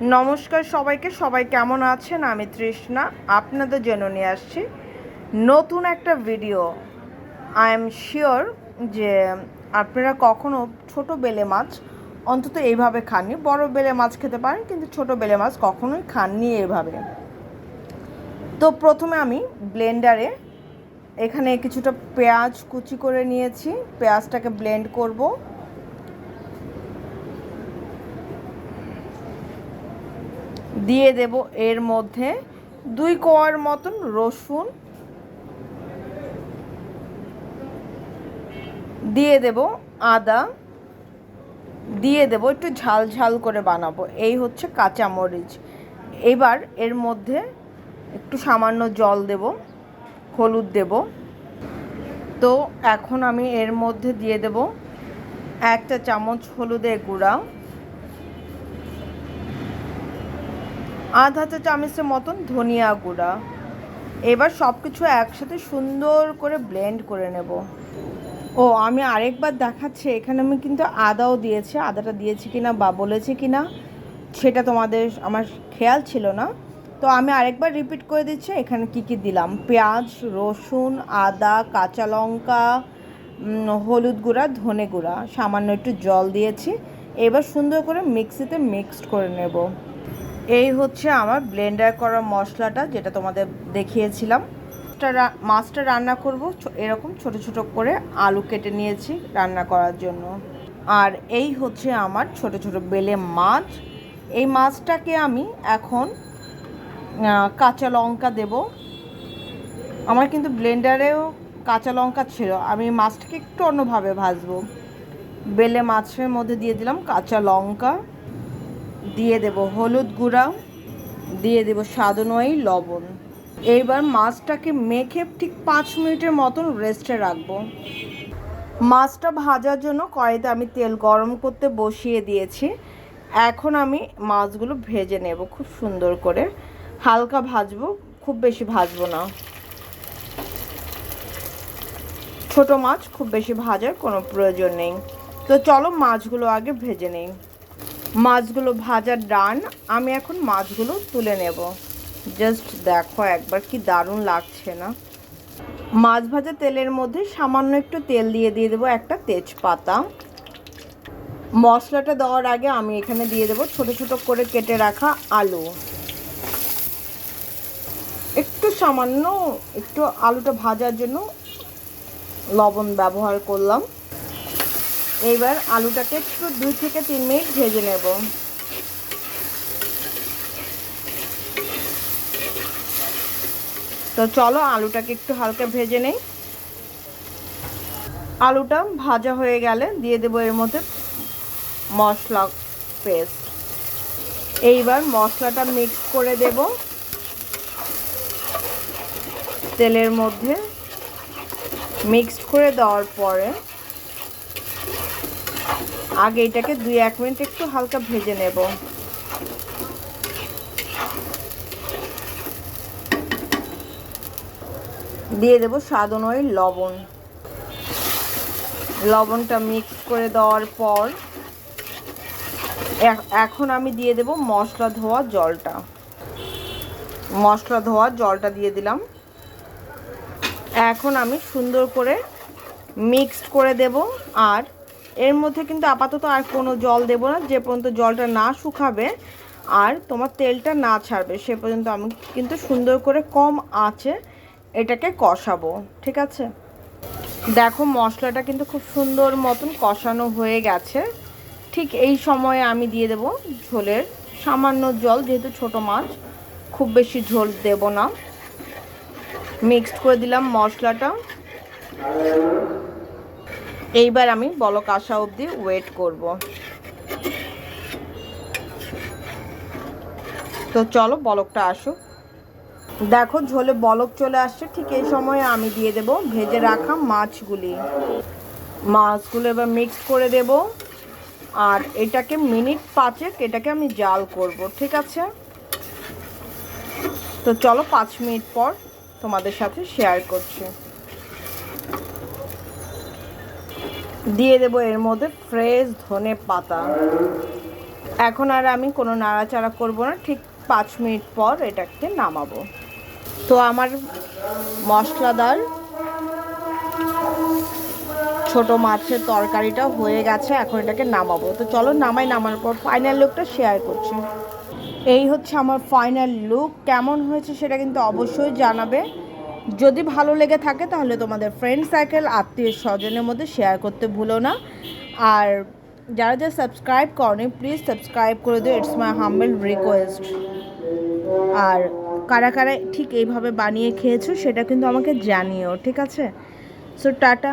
নমস্কার সবাইকে, সবাই কেমন আছেন? আমি তৃষ্ণা, আপনাদের জন্য নিয়ে আসছি নতুন একটা ভিডিও আই এম শিওর যে আপনারা কখনো ছোট বেলে মাছ অন্তত এইভাবে খাননি। বড় বেলে মাছ খেতে পারেন, কিন্তু ছোট বেলে মাছ কখনোই খাননি এভাবে। তো প্রথমে আমি ব্লেন্ডারে এখানে কিছুটা পেঁয়াজ কুচি করে নিয়েছি। পেঁয়াজটাকে ব্লেন্ড করব। দিয়ে দেব এর মধ্যে দুই কোয়ার মতন রসুন। দিয়ে দেব আদা। দিয়ে দেব একটু ঝাল ঝাল করে বানাবো, এই হচ্ছে কাঁচা মরিচ এবার এর মধ্যে একটু সামান্য জল দেব, হলুদ দেব। তো এখন আমি এর মধ্যে দিয়ে দেব একটা চামচ হলুদের গুঁড়া। আধা চা চামচের মতন ধনিয়া গুঁড়া। এবার সব কিছু একসাথে সুন্দর করে ব্লেন্ড করে নেব। ও, আমি আরেকবার দেখাচ্ছি, এখানে আমি কিন্তু আদাও দিয়েছি। আদাটা দিয়েছি কিনা বা বলেছি কিনা, সেটা তোমাদের আমার খেয়াল ছিল না। তো আমি আরেকবার রিপিট করে দিচ্ছি, এখানে কি কি দিলাম? পেঁয়াজ, রসুন, আদা, কাঁচা লঙ্কা হলুদ গুঁড়া, ধনে গুঁড়া, সামান্য একটু জল দিয়েছি। এবার সুন্দর করে মিক্সিতে মিক্সড করে নেব। এই হচ্ছে আমার ব্লেন্ডার করা মশলাটা যেটা তোমাদের দেখিয়েছিলাম। মাছটা রান্না করব। এরকম ছোট ছোট করে আলু কেটে নিয়েছি রান্না করার জন্য। আর এই হচ্ছে আমার ছোট ছোট বেলে মাছ। এই মাছটাকে আমি এখন কাঁচা লঙ্কা দেব। আমার কিন্তু ব্লেন্ডারেও কাঁচা লঙ্কা ছিল। আমি মাছটাকে একটু অন্যভাবে ভাজবো। বেলে মাছের মধ্যে দিয়ে দিলাম কাঁচা লঙ্কা। দিয়ে দেব হলুদ গুঁড়া, দিয়ে দেব স্বাদ অনুযায়ী লবণ। এইবার মাছটাকে মেখে ঠিক পাঁচ মিনিটের মতন রেস্টে রাখব। মাছটা ভাজার জন্য কড়াইতে আমি তেল গরম করতে বসিয়ে দিয়েছি। এখন আমি মাছগুলো ভেজে নেব খুব সুন্দর করে। হালকা ভাজবো, খুব বেশি ভাজবো না। ছোট মাছ খুব বেশি ভাজার কোনো প্রয়োজন নেই। তো চলো মাছগুলো আগে ভেজে নেই। মাছগুলো ভাজার ডান। আমি এখন মাছগুলো তুলে নেব। জাস্ট দেখো একবার কি দারুণ লাগছে না। মাছ ভাজা তেলের মধ্যে সামান্য একটু তেল দিয়ে দিয়ে দেবো একটা তেজপাতা। মশলাটা দেওয়ার আগে আমি এখানে দিয়ে দেবো ছোট ছোট করে কেটে রাখা আলু। একটু সামান্য একটু আলুটা ভাজার জন্য লবণ ব্যবহার করলাম। এইবার আলুটাকে একটু দুই থেকে তিন মিনিট ভেজে নেব। তো চলো আলুটাকে একটু হালকা ভেজে নেই। আলুটা ভাজা হয়ে গেলে দিয়ে দেবো এর মধ্যে মশলা পেস্ট। এইবার মশলাটা মিক্স করে দেব। তেলের মধ্যে মিক্সড করে দেওয়ার পরে আগে এটাকে দুই, এক মিনিট একটু হালকা ভেজে নেব। দিয়ে দেবো স্বাদ অনুযায়ী লবণ। লবণটা মিক্স করে দেওয়ার পর এখন আমি দিয়ে দেব মশলা ধোয়া জলটা। মশলা ধোয়া জলটা দিয়ে দিলাম। এখন আমি সুন্দর করে মিক্সড করে দেব আর এর মধ্যে কিন্তু আপাতত আর কোনো জল দেব না, যে পর্যন্ত জলটা না শুকাবে আর তোমার তেলটা না ছাড়বে, সে পর্যন্ত আমি কিন্তু সুন্দর করে কম আঁচে এটাকে কষাবো, ঠিক আছে? দেখো মশলাটা কিন্তু খুব সুন্দর মতন কষানো হয়ে গেছে। ঠিক এই সময়ে আমি দিয়ে দেব ঝোলের সামান্য জল, যেহেতু ছোট মাছ, খুব বেশি ঝোল দেব না। মিক্সড করে দিলাম মশলাটা। এইবার আমি বলক আসা অবধি ওয়েট করব। তো চলো বলকটা আসুক। দেখো ঝোলে বলক চলে আসছে, ঠিক এই সময় আমি দিয়ে দেব ভেজে রাখা মাছগুলি। মাছগুলো এবার মিক্স করে দেব। আর এটাকে মিনিট পাঁচেক এটাকে আমি জাল করব, ঠিক আছে? তো চলো পাঁচ মিনিট পর তোমাদের সাথে শেয়ার করছি। দিয়ে দেবো এর মধ্যে ফ্রেশ ধনে পাতা। এখন আর আমি কোনো নাড়াচাড়া করব না, ঠিক পাঁচ মিনিট পর এটাকে নামাবো। তো আমার মশলাদার ছোট মাছের তরকারিটা হয়ে গেছে, এখন এটাকে নামাবো। তো চলো নামাই নামানোর পর ফাইনাল লুকটা শেয়ার করছি। এই হচ্ছে আমার ফাইনাল লুক কেমন হয়েছে সেটা কিন্তু অবশ্যই জানাবে। যদি ভালো লেগে থাকে তাহলে তোমাদের ফ্রেন্ড সার্কেল আত্মীয় স্বজনের মধ্যে শেয়ার করতে ভুলো না। আর যারা যারা সাবস্ক্রাইব করনি প্লিজ সাবস্ক্রাইব করে দিও ইটস মাই হাম্বেল রিকোয়েস্ট আর কারা কারা ঠিক এইভাবে বানিয়ে খেয়েছো সেটা কিন্তু আমাকে জানিও, ঠিক আছে? So tata.